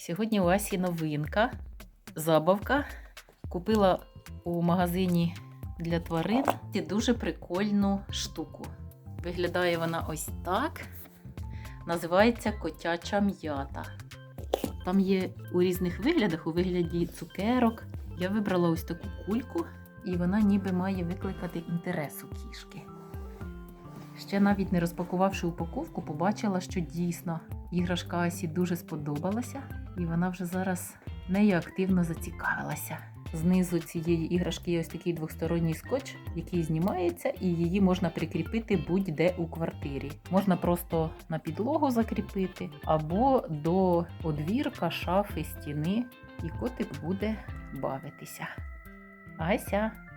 Сьогодні у Асі новинка, забавка. Купила у магазині для тварин Це дуже прикольну штуку. Виглядає вона ось так. Називається котяча м'ята. Там є у різних виглядах, у вигляді цукерок. Я вибрала ось таку кульку, і вона ніби має викликати інтерес у кішки. Ще навіть не розпакувавши упаковку, побачила, що дійсно іграшка Асі дуже сподобалася, і вона вже зараз нею активно зацікавилася. Знизу цієї іграшки є ось такий двосторонній скотч, який знімається, і її можна прикріпити будь-де у квартирі. Можна просто на підлогу закріпити, або до одвірка, шафи, стіни, і котик буде бавитися. Ася.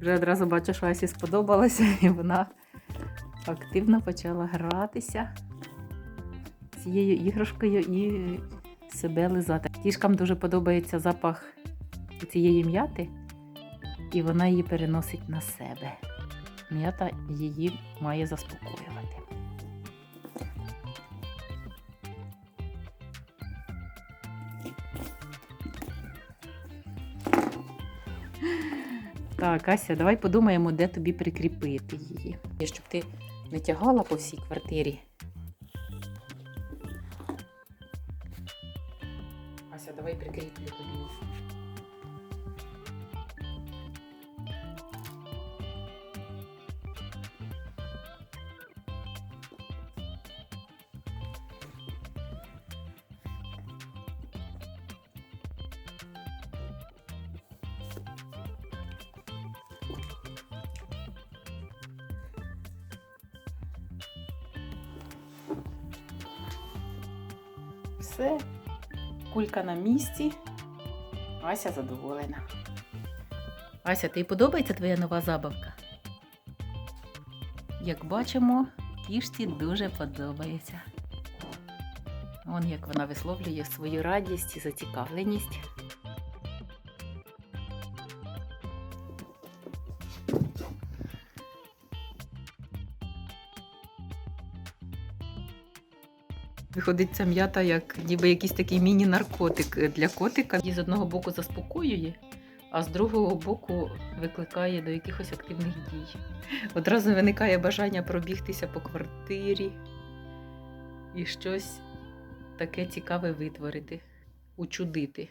Вже одразу бачу, що Асі сподобалося, і вона активно почала гратися цією іграшкою і себе лизати. Кішкам дуже подобається запах цієї м'яти, і вона її переносить на себе. М'ята її має заспокоювати. Так, Ася, давай подумаємо, де тобі прикріпити її. Щоб ти не тягала по всій квартирі. Ася, давай прикріплю тобі. Все, кулька на місці. Ася задоволена. Ася, тобі подобається твоя нова забавка? Як бачимо, кішці дуже подобається. Вон як вона висловлює свою радість і зацікавленість. Виходить ця м'ята як ніби якийсь такий міні-наркотик для котика. Її з одного боку заспокоює, а з другого боку викликає до якихось активних дій. Одразу виникає бажання пробігтися по квартирі і щось таке цікаве витворити, учудити.